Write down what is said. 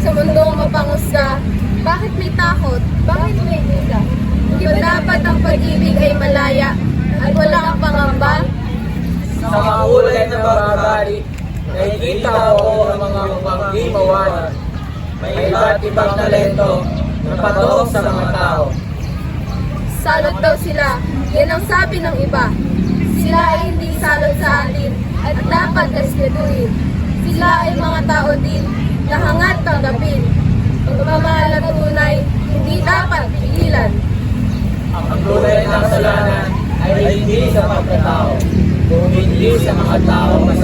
sa mundong mapangusga, bakit may takot? Bakit may duda? Hindi ba dapat ang pag-ibig ay malaya at wala kang pangamba? Sa makulay na pagkakari, nakikita ako ang mga mapanggi mawala. May iba't ibang talento na patok sa mga tao. Salot daw sila, yan ang sabi ng iba. Sila ay hindi salot sa atin at dapat respetuhin. Sila ay mga tao din na hangat tanggapin. Pagmamahal na tunay, hindi dapat pigilan. Ang kulay ng kasalanan ay hindi sa pagkatao, kung hindi sa mga tao masama